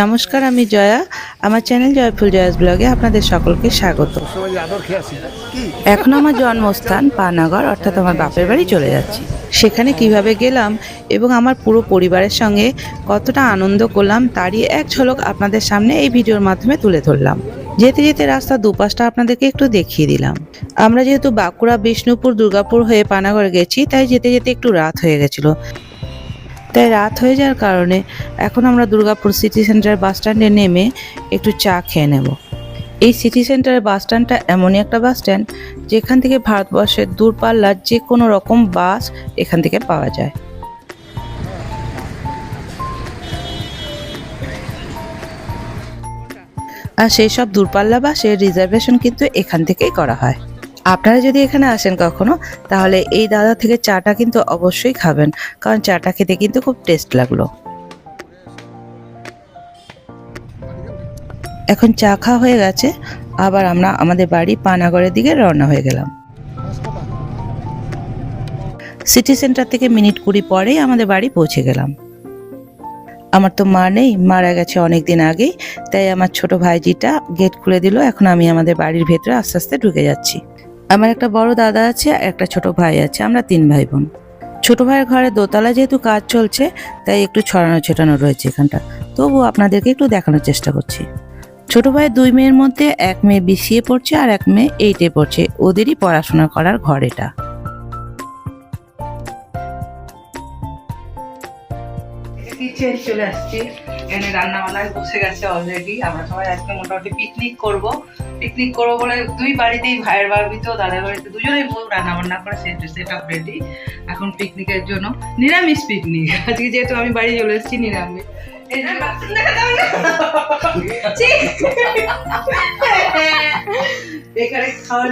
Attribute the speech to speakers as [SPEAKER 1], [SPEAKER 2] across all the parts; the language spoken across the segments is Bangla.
[SPEAKER 1] নমস্কার, আমি জয়া। আমার চ্যানেল জয়ফুল জয়াস ব্লগে আপনাদের সকলকে স্বাগত। এখন আমার জন্মস্থান পানাগড়, অর্থাৎ আমার বাপের বাড়ি চলে যাচ্ছি। সেখানে কীভাবে গেলাম এবং আমার পুরো পরিবারের সঙ্গে কতটা আনন্দ করলাম, তারই এক ঝলক আপনাদের সামনে এই ভিডিওর মাধ্যমে তুলে ধরলাম। যেতে যেতে রাস্তা দুপাশটা আপনাদেরকে একটু দেখিয়ে দিলাম। আমরা যেহেতু বাঁকুড়া, বিষ্ণুপুর, দুর্গাপুর হয়ে পানাগড় গেছি, তাই যেতে যেতে একটু রাত হয়ে গেছিল। তাই রাত হয়ে যাওয়ার কারণে এখন আমরা দুর্গাপুর সিটি সেন্টার বাস স্ট্যান্ডে নেমে একটু চা খেয়ে নেব। এই সিটি সেন্টারের বাস স্ট্যান্ডটা এমনই একটা বাস স্ট্যান্ড যেখান থেকে ভারতবর্ষের দূরপাল্লার যে কোনো রকম বাস এখান থেকে পাওয়া যায়। আর সেই সব দূরপাল্লা বাসের রিজার্ভেশন কিন্তু এখান থেকেই করা হয়। আপনারা যদি এখানে আসেন কখনো, তাহলে এই দাদা থেকে চাটা কিন্তু অবশ্যই খাবেন, কারণ চাটা খেতে কিন্তু খুব টেস্ট লাগল। এখন চা খাওয়া হয়ে গেছে, আবার আমরা আমাদের বাড়ি পানাগড়ের দিকে রওনা হয়ে গেলাম। সিটি সেন্টার থেকে মিনিট কুড়ি পরেই আমাদের বাড়ি পৌঁছে গেলাম। আমার তো মা নেই, মারা গেছে অনেক দিন আগেই, তাই আমার ছোট ভাইজিটা গেট খুলে দিল, এখন আমি আমাদের বাড়ির ভেতরে আস্তে আস্তে ঢুকে যাচ্ছি। আমার একটা বড় দাদা আছে আর একটা ছোট ভাই আছে, আমরা তিন ভাই বোন ছোট ভাইয়ের ঘরে দোতলা যেহেতু কাজ চলছে, তাই একটু ছড়ানো ছেটানো রয়েছে এখানটা। তবু আপনাদেরকে একটু দেখানোর চেষ্টা করছি। ছোট ভাই দুই মেয়ের মধ্যে এক মেয়ে বিসিএ পড়ছে আর এক মেয়ে এইটে পড়ছে। ওদেরই পড়াশোনা করার ঘর এটা। চলে আসছি। এখানে রান্না বান্নায় বসে গেছে অলরেডি আমরা সবাই আজকে মোটামুটি পিকনিক করব। পিকনিক করব বলে দুই বাড়িতেই ভাইয়ের বাড়িতেও দাদার বাড়িতে দুজনেই বউ রান্না বান্না করে সেট সেট আপ রেডি এখন পিকনিকের জন্য নিরামিষ পিকনিক আজকে যেহেতু আমি বাড়ি চলে এসেছি নিরামিষ।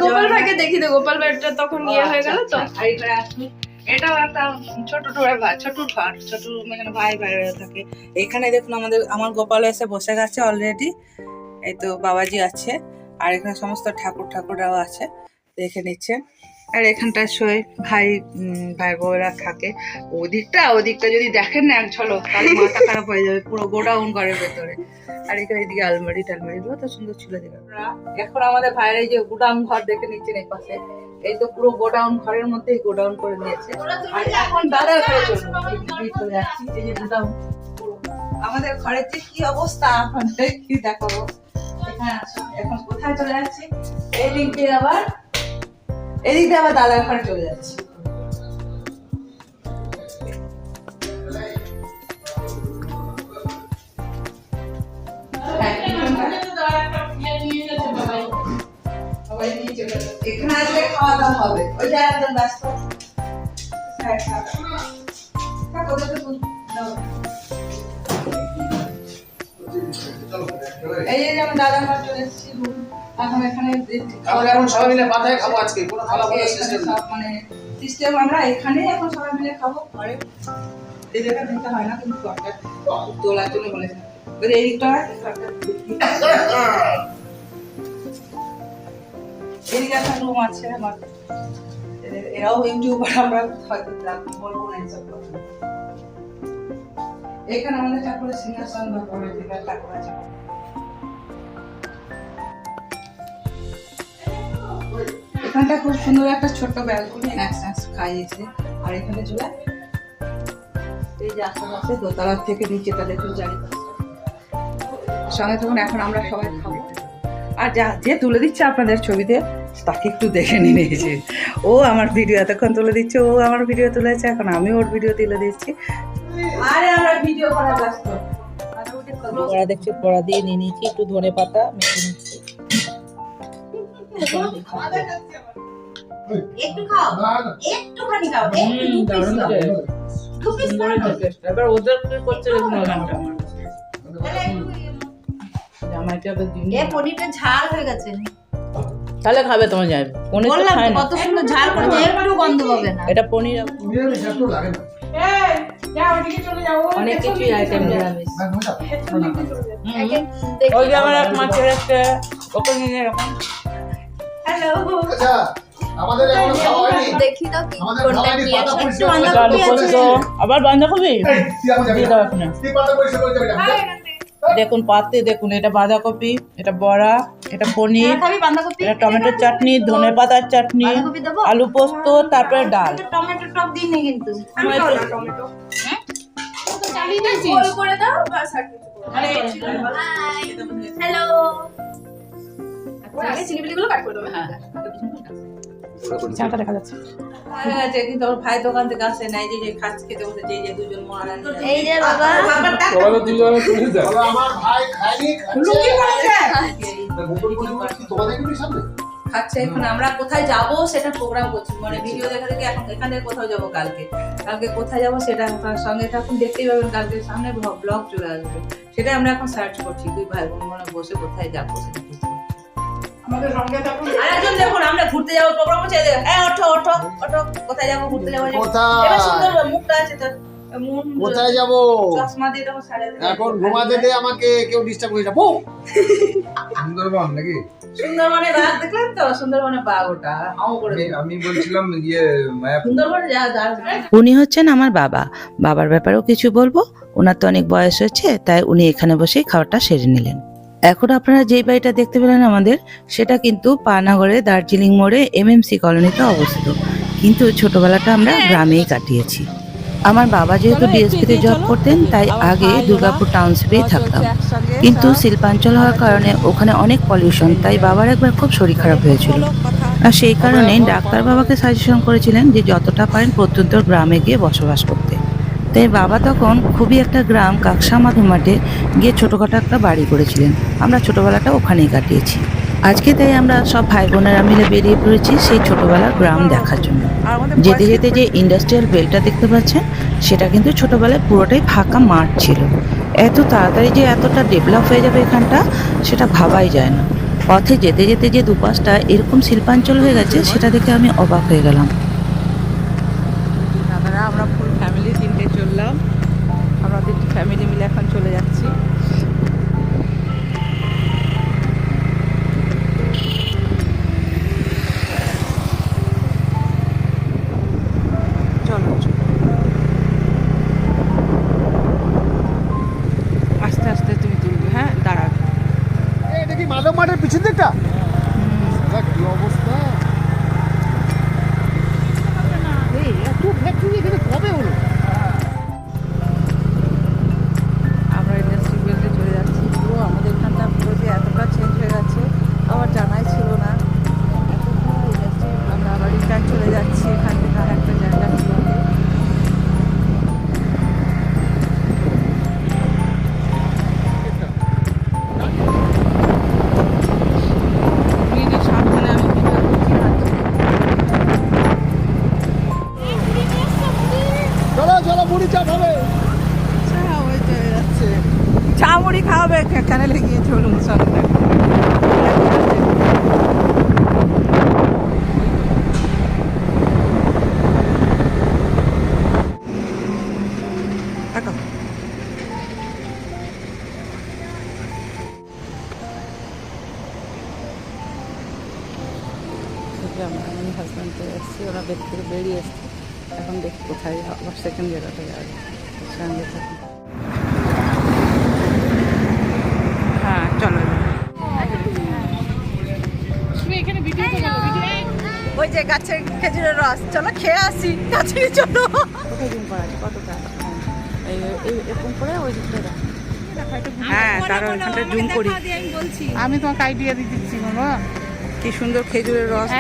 [SPEAKER 2] গোপাল ভাইকে দেখি তো গোপাল ভাইটা তখন ইয়ে হয়ে গেল তো।
[SPEAKER 1] আচ্ছা, আর এটা আসুন। এটাও একটা ছোট টুরের ভাই ছোট ঘর, ছোট এখানে ভাই বাইরে থাকে। এখানে দেখুন আমাদের, আমার গোপাল এসে বসে গেছে অলরেডি এই তো বাবাজি আছে, আর এখানে সমস্ত ঠাকুর ঠাকুররাও আছে, দেখে নিচ্ছে আর এখানটা শোয়ে ভাই ভাই বউরা থাকে। ওদিকটা ওদিকটা যদি দেখেন না এক ঝলক তাহলে মাথা খারাপ হয়ে যাবে, পুরো গোডাউন ঘরের ভেতরে। আর এখানে এদিকে আলমারি টালমারি গুলো তো সুন্দর ছিল দিকে এখন আমাদের ভাইয়ের এই যে গোডাউন ঘর দেখে নিচ্ছেন এই পাশে। এই তো পুরো গোডাউন ঘরের মধ্যেই গোডাউন করে নিয়েছে। আর এখন দাদার ঘরে চলবো যাচ্ছি যে আমাদের ঘরের যে কি অবস্থা, এখন কি দেখাবো? এখানে কোথায় চলে যাচ্ছি? এই দিয়ে আবার এদিক দিয়ে আবার দাদার ঘরে চলে যাচ্ছি। এখানে আসলে খাওয়া দাওয়া হবে। ওই যে একজন ব্যস্ত। হ্যাঁ। থাক, ওদেরকে বল- দাও। এই যে যেমন দাদা ঘর চলে এসেছি room। এখন এখানে
[SPEAKER 3] এখন সবাই মিলে মাথায় খাব আজকে কোনো খাওয়া
[SPEAKER 1] আজকে
[SPEAKER 3] সিস্টেম
[SPEAKER 1] মানে সিস্টেম আমরা এখানেই এখন সবাই মিলে খাব ঘরে। এই জায়গা নিতে হয় না কিন্তু তোলার জন্য বলেছে এই দিকটা এদিকে একটা আছে আমার। এরাও ইউটিউবার, আমরা হয়তো বলব না এখানে আমাদের ঠাকুরের সিংহাসন বা ঘরের ঠাকুর আছে। এখানটা খুব সুন্দর একটা ছোট্ট ব্যালকনি স্ন্যাক্স খাইয়েছে। আর এখানে চলে এই যে আশেপাশে দোতলার থেকে নিচেটা দেখুন চারিপাশে। সঙ্গে তখন এখন আমরা সবাই খাব। আর যা যে তুলে দিচ্ছে আপনাদের ছবিতে তাকে একটু দেখে নিয়ে নিয়েছে ও আমার ভিডিও এতক্ষণ তুলে দিচ্ছে ও আমার ভিডিও তুলেছে এখন আমি ওর ভিডিও তুলে দিচ্ছি। আরে আমরা ভিডিও করা ব্যস্ত। পড়া দেখছি পড়া দিয়ে নিয়ে নিয়েছি একটু ধনে পাতা মেখে নিচ্ছি।
[SPEAKER 2] একটু খাও একটুখানি খাও একটু দু পিস খাও। দু পিস করে নাও।
[SPEAKER 1] এবার ওদের করছে দেখুন আমার।
[SPEAKER 2] এ পনিরটা ঝাল হয়ে গেছে।
[SPEAKER 1] তাহলে খাবে তোমার যাই পনির তো খায় না।
[SPEAKER 2] কত সুন্দর ঝাল করেছে একটু গন্ধ পাবে না।
[SPEAKER 1] এটা পনির অনেক কিছুই আইটেম নিরামিষ ওই যে আমার এক মাছের একটা ওকে নিয়ে এরকম
[SPEAKER 2] হ্যালো
[SPEAKER 3] আচ্ছা আমাদের এখনও খাওয়া হয়নি।
[SPEAKER 2] দেখি তো কি কোনটা কি আছে
[SPEAKER 3] পরিষ্কার
[SPEAKER 2] একটু
[SPEAKER 3] করে
[SPEAKER 2] বাঁধাকপি
[SPEAKER 1] আলু পোস্ত আবার বাঁধাকপি
[SPEAKER 3] এই, তুই। তুই পাতা করে যাবি।
[SPEAKER 1] দেখুন পাতে দেখুন এটা বাঁধাকপি এটা বড়া এটা পনির এটা টমেটোর চাটনি ধনে পাতার চাটনি আলু পোস্ত তারপরে ডাল।
[SPEAKER 2] টমেটো টক কিন্তু।
[SPEAKER 4] কিছু করো না।
[SPEAKER 2] হ্যালো।
[SPEAKER 4] আগে চিনিবিলিগুলো কাট করে দেবে
[SPEAKER 1] চাটা দেখা যাচ্ছে। আছে কিন্তু ওর ভাই দোকান থেকে আসে নাই যে যে খাচ্ছে খেতে বসে যে যে দুজন মহারাজ
[SPEAKER 2] এই যে বাবা।
[SPEAKER 3] বলো, আমার ভাই খায়নি খাচ্ছে। গোপন করে বলছি, তোমাদেরকে কি সামনে?
[SPEAKER 1] খাচ্ছে এখন আমরা কোথায় যাব সেটা প্রোগ্রাম করছি। মানে ভিডিও দেখা দেখে এখন এখানে কোথাও যাব কালকে। কালকে কোথায় যাব সেটা আপনার সঙ্গে এখন দেখতেই পাবেন কালকে সামনে ব্লগ চলে আসবে। সেটা আমরা এখন সার্চ করছি দুই ভাই বোন মানে বসে কোথায় যাব সেটা।
[SPEAKER 4] আমাদের সঙ্গে তখন
[SPEAKER 1] আরেকজন দেখুন আমরা ঘুরতে যাব প্রোগ্রাম করছি এই ওঠো ওঠো ওঠো কোথায় যাব ঘুরতে যাব?
[SPEAKER 3] কোথায়?
[SPEAKER 1] সুন্দর মুখটা আছে তো।
[SPEAKER 3] কোথায় যাব?
[SPEAKER 1] চশমা দিয়ে তখন সাড়ে
[SPEAKER 3] এখন ঘুমাতে দে আমাকে কেউ ডিস্টার্ব করে যাব
[SPEAKER 5] সুন্দরবন নাকি?
[SPEAKER 1] সুন্দরবনে বাঘ দেখলেন তো সুন্দরবনে বাঘ ওটা
[SPEAKER 5] আমি আমি বলছিলাম ইয়ে
[SPEAKER 1] সুন্দরবনে যা যা।
[SPEAKER 6] উনি হচ্ছেন আমার বাবা। বাবার ব্যাপারেও কিছু বলব ওনার তো অনেক বয়স হয়েছে তাই উনি এখানে বসেই খাবারটা সেরে নিলেন। এখন আপনারা যেই বাড়িটা দেখতে পেলেন আমাদের সেটা কিন্তু পানাগড়ে দার্জিলিং মোড়ে এমএমসি কলোনিতে অবস্থিত। কিন্তু ছোটবেলাটা আমরা গ্রামেই কাটিয়েছি। আমার বাবা যেহেতু ডিএসপিতে জব করতেন তাই আগে দুর্গাপুর টাউনশিপেই থাকতাম। কিন্তু শিল্পাঞ্চল হওয়ার কারণে ওখানে অনেক পলিউশন তাই বাবার একবার খুব শরীর খারাপ হয়েছিল। আর সেই কারণে ডাক্তার বাবাকে সাজেশন করেছিলেন যে যতটা পারেন প্রত্যন্ত গ্রামে গিয়ে বসবাস করতে। তাই বাবা তখন খুবই একটা গ্রাম কাকসা মাধুমাঠে গিয়ে ছোটোখাটো একটা বাড়ি করেছিলেন। আমরা ছোটোবেলাটা ওখানেই কাটিয়েছি। আজকে তাই আমরা সব ভাই বোনেরা মিলে বেরিয়ে পড়েছি সেই ছোটোবেলার গ্রাম দেখার জন্য। যেতে যেতে যে ইন্ডাস্ট্রিয়াল বেলটা দেখতে পাচ্ছেন, সেটা কিন্তু ছোটোবেলায় পুরোটাই ফাঁকা মাঠ ছিল। এত তাড়াতাড়ি যে এতটা ডেভেলপ হয়ে যাবে এখানটা, সেটা ভাবাই যায় না। পথে যেতে যেতে যে দুপাশটা এরকম শিল্পাঞ্চল হয়ে গেছে, সেটা দেখে আমি অবাক হয়ে গেলাম।
[SPEAKER 1] বেরিয়ে এসছে। এখন দেখি কোথায় আবার সেকেন্ড জায়গাটা সঙ্গে থাকি। হ্যাঁ চলো ওই যে গাছের খেজুরের রস। চলো খেয়ে আসি গাছে চলো। কতটা? এরকম করে ওই দিকটা হ্যাঁ তার ওইখানটা জুম করি।
[SPEAKER 7] আমি তোমাকে আইডিয়া দিয়ে দিচ্ছি বাবা।
[SPEAKER 1] কি সুন্দর খেজুরের রস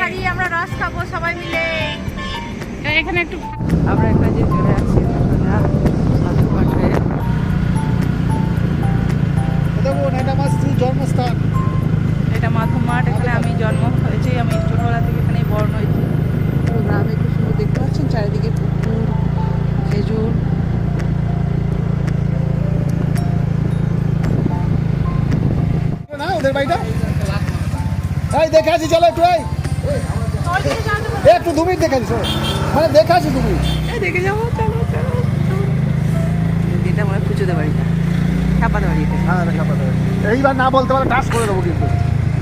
[SPEAKER 2] হারিয়ে আমরা রস খাব সবাই মিলে।
[SPEAKER 7] এখানে একটু
[SPEAKER 1] আমরা এখানে যে চলে আসছি
[SPEAKER 3] জন্মস্থান।
[SPEAKER 1] এটা মাধব মাঠ এখানে আমি জন্ম হয়েছি আমি ছোটবেলা থেকে এখানেই বড় হয়েছি। গ্রামে খুব সুন্দর দেখতে পাচ্ছেন চারিদিকে পুকুর খেজুর।
[SPEAKER 3] না ওদের বাড়িটা? এই দেখে আছি চলো একটু একটু দু মিনিট দেখে আছি মানে দেখে আছি মিনিট।
[SPEAKER 1] দেখে যাব চলো চলো এটা মনে পুজোতে বাড়িটা চাপাতে বাড়ি
[SPEAKER 3] হ্যাঁ এইবার না বলতে পারলে টাচ করে দেবো কিন্তু।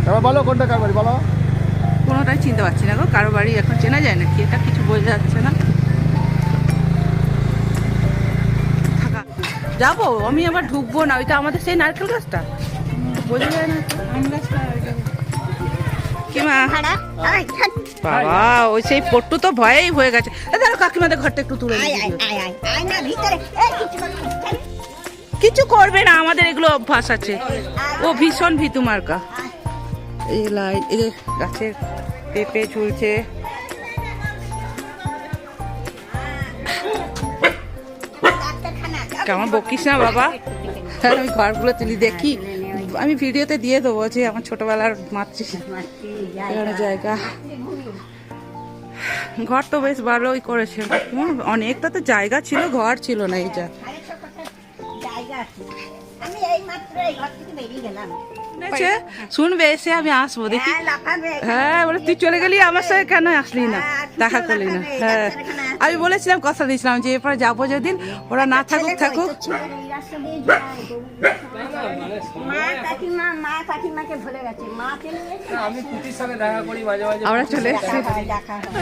[SPEAKER 3] এবার বলো কোনটা কার বাড়ি বলো।
[SPEAKER 1] কোনোটাই চিনতে পারছি না গো কারও বাড়ি এখন চেনা যায় না কি এটা কিছু বোঝা যাচ্ছে না। যাব আমি আবার ঢুকবো না ওইটা আমাদের সেই নারকেল গাছটা। বোঝা যায় না। বাবা ওই সেই পট্টু তো ভয়েই হয়ে গেছে। কাকিমাদের ঘরটা একটু তুলে কিছু করবে না আমাদের এগুলো অভ্যাস আছে। ও ভীষণ ভীতু মার্কা। এই লাইট এই গাছের পেঁপে ঝুলছে। কেমন বকিস না বাবা? হ্যাঁ, আমি ঘরগুলো তুলি দেখি। আমি ভিডিওতে দিয়ে দেবো যে আমার ছোটবেলার মাতৃ। জায়গা। ঘর তো বেশ ভালোই করেছে। অনেকটা তো জায়গা ছিল, ঘর ছিল না এইটা শুনবে এসে আমি আসব, দেখি।
[SPEAKER 2] হ্যাঁ
[SPEAKER 1] বলে, তুই চলে গেলি আমার সঙ্গে কেন আসলি না? দেখা করলি না। হ্যাঁ। আমি বলেছিলাম, কথা দিয়েছিলাম যে, এরপরে যাব যেদিন, ওরা না থাকুক থাকুক।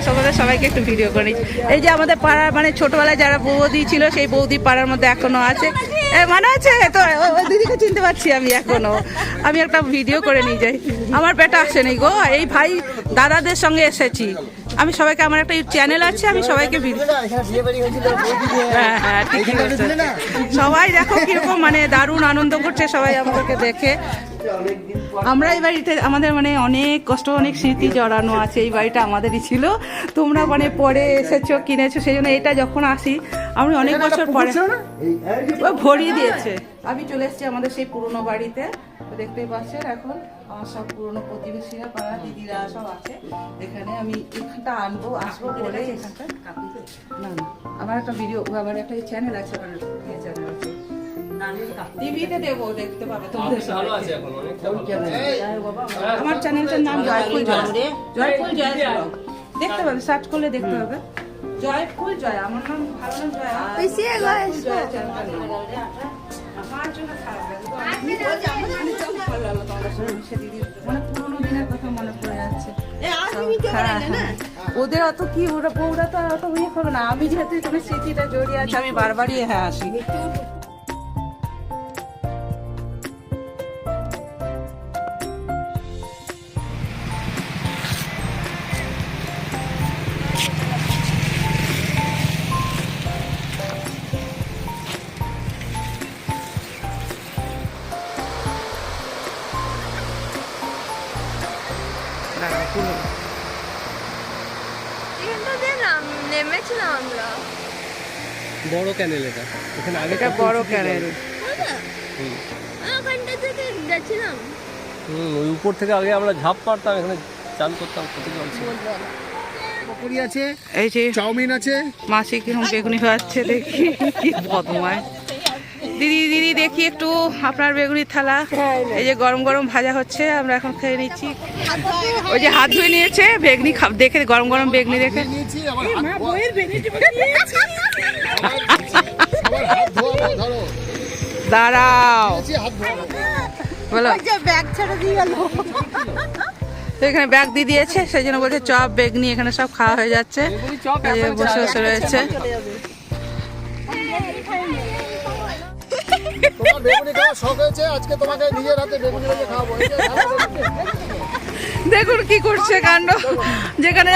[SPEAKER 1] আমরা সবাইকে একটু ভিডিও। এই যে আমাদের পাড়ার মানে ছোটবেলায় যারা বৌদি ছিল, সেই বৌদি পাড়ার মধ্যে এখনও আছে। মনে আছে? তো দিদিকে চিনতে পারছি আমি এখনও। আমি একটা ভিডিও করে নিয়ে যাই। আমার বেটা আসেনি গো, এই ভাই দাদাদের সঙ্গে এসেছি। আমি সবাইকে আমার একটা চ্যানেল আছে আমি সবাইকে। হ্যাঁ হ্যাঁ? সবাই দেখো কীরকম মানে দারুণ আনন্দ করছে সবাই আমাদেরকে দেখে আমরা এই বাড়িতে আমাদের মানে অনেক কষ্ট অনেক স্মৃতি জড়ানো আছে এই বাড়িটা আমাদেরই ছিল তোমরা মানে পরে এসেছ কিনেছো সেই জন্য এটা যখন আসি আমি অনেক বছর পরে ভরিয়ে দিয়েছে আমি চলে এসেছি আমাদের সেই পুরনো বাড়িতে দেখতেই পাচ্ছেন এখন আমার সব পুরনো প্রতিবেশীরা পাড়া দিদিরা সব আছে। এখানে আমি এখানটা আনব আসব বলে। এখানটা না না। আমার একটা ভিডিও আমার একটা চ্যানেল আছে চ্যানেল আছে। টিভিতে দেবো দেখতে পাবে তোমাদের আমার চ্যানেলটার নাম জয়ফুল জয়। জয়ফুল জয় দেখতে পাবে সার্চ করলে দেখতে হবে জয়ফুল জয় আমার নাম ভালো নাম জয়। জয় চ্যানেলটার আমার জন্য খারাপ লাগে। পুরোনো দিনের কথা মনে পড়ে যাচ্ছে। ওদের অত কি, ওরা বউরা তো অত ইয়ে করবে না আমি যেহেতু এখানে স্মৃতিটা জড়িয়ে আছে, আমি বারবারই হ্যাঁ আসি
[SPEAKER 8] ক্যানেল এটা। এখানে আগে
[SPEAKER 1] এটা বড় ক্যানেল
[SPEAKER 4] ওখানটা থেকে গেছিলাম।
[SPEAKER 8] হুম ওই উপর থেকে আগে আমরা ঝাঁপ মারতাম এখানে চান করতাম কত জল ছিল
[SPEAKER 3] পকোড়ি আছে
[SPEAKER 1] এই যে
[SPEAKER 3] চাউমিন আছে।
[SPEAKER 1] মাসি কিরম বেগুনি খাচ্ছে দেখি। কি বদমায় দিদি দিদি দেখি একটু আপনার বেগুনির থালা। এই যে গরম গরম ভাজা হচ্ছে আমরা এখন খেয়ে নিচ্ছি। ওই যে হাত ধুয়ে নিয়েছে বেগনি দেখে গরম গরম বেগনি দেখে। দাঁড়াও। বলো।
[SPEAKER 2] ব্যাগ ছেড়ে দিয়ে
[SPEAKER 1] তো এখানে ব্যাগ দিয়ে দিয়েছে সেই জন্য বলছে চপ বেগনি এখানে সব খাওয়া হয়ে যাচ্ছে। বসে বসে রয়েছে। দেখুন কি করছে কাণ্ড। যেখানে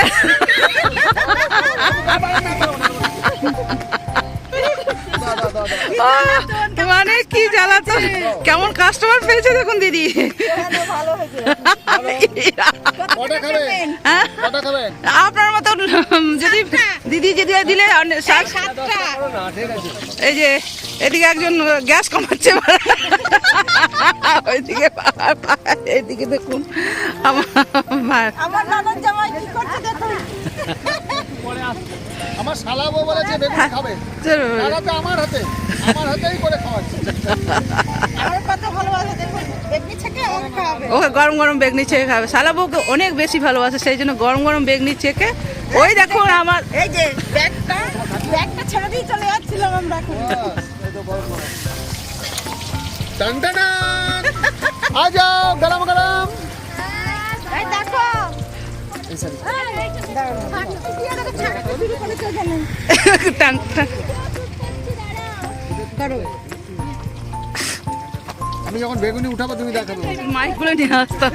[SPEAKER 1] মানে কি জ্বালাতো কেমন কাস্টমার পেয়েছে দেখুন দিদি? হ্যাঁ?
[SPEAKER 3] খাবেন
[SPEAKER 1] আপনার মতন যদি দিদি যদি দিলে এই যে এদিকে একজন গ্যাস কমাচ্ছে ওইদিকে এদিকে দেখুন। আমার
[SPEAKER 2] আমার জামাই কি করছে দেখুন?
[SPEAKER 3] আমার শালা বউ বলেছে বেগুনি খাবে শালা তো আমার হাতে আমার হাতেই করে খাওয়াচ্ছে।
[SPEAKER 2] আমার কত ভালোবাসে
[SPEAKER 1] ওকে গরম গরম বেগনি চেকে খাবে। শালা বউকে অনেক বেশি ভালোবাসে সেই জন্য গরম গরম বেগনি চেকে ওই দেখুন আমার
[SPEAKER 2] এই যে ব্যাগটা ব্যাগটা ছেড়ে দিয়ে চলে যাচ্ছিলাম আমরা এখন।
[SPEAKER 3] টান টান আ যাও গরম গরম। আমি যখন বেগুনি উঠাবো তুমি দেখাবো।
[SPEAKER 1] মাইকগুলো নিয়ে আসতাম।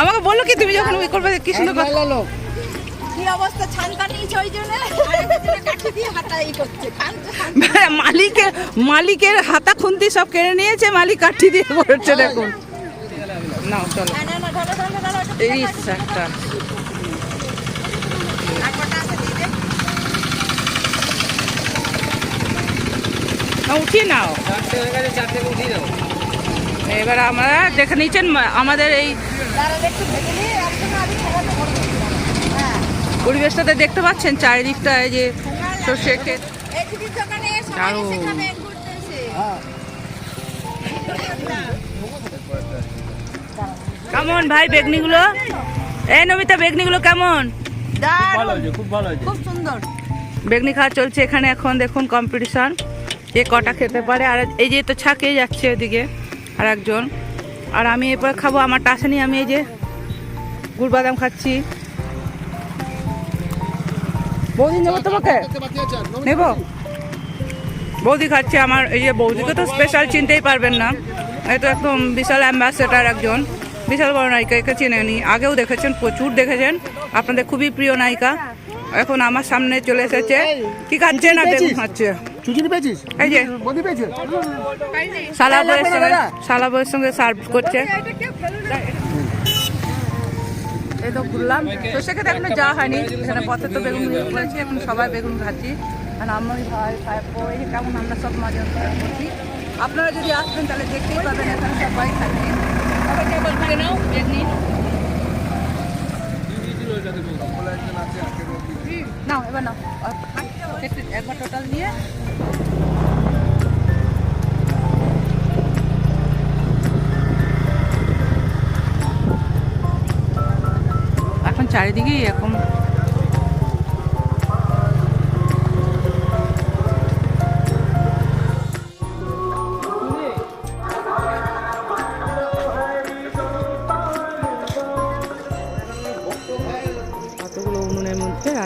[SPEAKER 1] আমাকে বলল কি তুমি যখন ওই করবে কি সুন্দর
[SPEAKER 3] লাইন
[SPEAKER 2] কি অবস্থা কাঠি দিয়ে করছে
[SPEAKER 1] মালিকের মালিকের হাতা খুন্তি সব কেড়ে নিয়েছে মালিক কাঠি দিয়ে করেছে দেখুন। নাও চলো। এই একটা উঠিয়ে নাও। এবার আমরা দেখে নিচ্ছেন আমাদের এই।
[SPEAKER 2] হ্যাঁ
[SPEAKER 1] পরিবেশটাতে দেখতে পাচ্ছেন চারিদিকটা এই যে সর্ষে ক্ষেত। দারুণ। কেমন ভাই বেগনিগুলো? এই নমিতা বেগনিগুলো কেমন?
[SPEAKER 8] ভালো হয়েছে খুব ভালো হয়েছে
[SPEAKER 2] খুব সুন্দর।
[SPEAKER 1] বেগনি খাওয়া চলছে এখানে এখন দেখুন কম্পিটিশন কে কটা খেতে পারে আর এই যে তো ছাকে যাচ্ছে ওদিকে আর একজন আর আমি এরপর খাব আমার টাসা নিয়ে আমি এই যে গুড় বাদাম খাচ্ছি। বৌদি নেব তোমাকে? নেব? বৌদি খাচ্ছে আমার এই যে বৌদিকে তো স্পেশাল চিনতেই পারবেন না। এই তো একদম বিশাল অ্যাম্বাসেডার একজন। বিশাল বড় নায়িকা একে চিনেনি আগেও দেখেছেন প্রচুর দেখেছেন। আপনাদের খুবই প্রিয় নায়িকা। এখন আমার সামনে চলে এসেছে। কি খাচ্ছে না বেগুন
[SPEAKER 3] হচ্ছে
[SPEAKER 1] এই যে। সালা বইয়ের সঙ্গে সালা বইয়ের সঙ্গে সার্ভ করছে। এই তো ঘুরলাম। তো সেক্ষেত্রে এখনও যাওয়া হয়নি। এখানে পথে তো বেগুন এখন সবাই বেগুন খাচ্ছি আর ভাই কেমন আমরা সব মজা করছি। আপনারা যদি আসবেন তাহলে দেখতেই পাবেন এখানে সবাই খাচ্ছি নাও এবার নাও একবার টোটাল নিয়ে এখন চারিদিকেই এরকম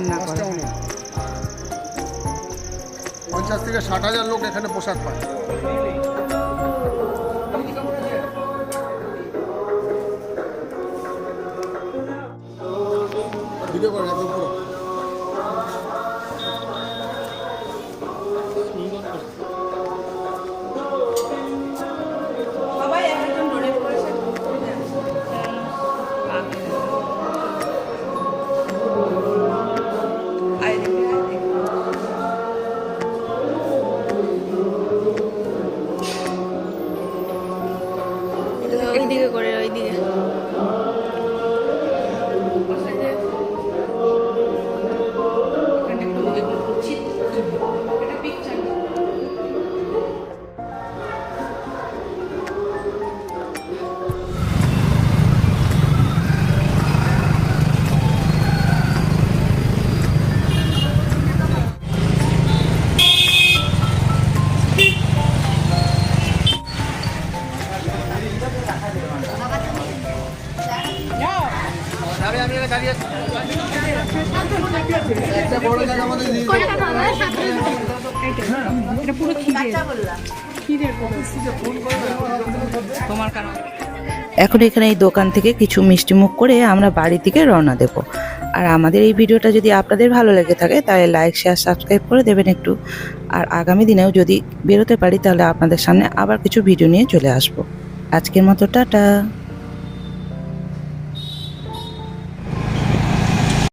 [SPEAKER 1] রান্না করে
[SPEAKER 3] পঞ্চাশ থেকে ষাট হাজার লোক এখানে পোশাক পায়।
[SPEAKER 1] তোমার কারণ।
[SPEAKER 6] এখন এখানে এই দোকান থেকে কিছু মিষ্টি মুখ করে আমরা বাড়ি থেকে রওনা দেব। আর আমাদের এই ভিডিওটা যদি আপনাদের ভালো লেগে থাকে তাহলে লাইক শেয়ার সাবস্ক্রাইব করে দেবেন একটু। আর আগামী দিনেও যদি বেরোতে পারি তাহলে আপনাদের সামনে আবার কিছু ভিডিও নিয়ে চলে আসব। আজকের মতো টাটা।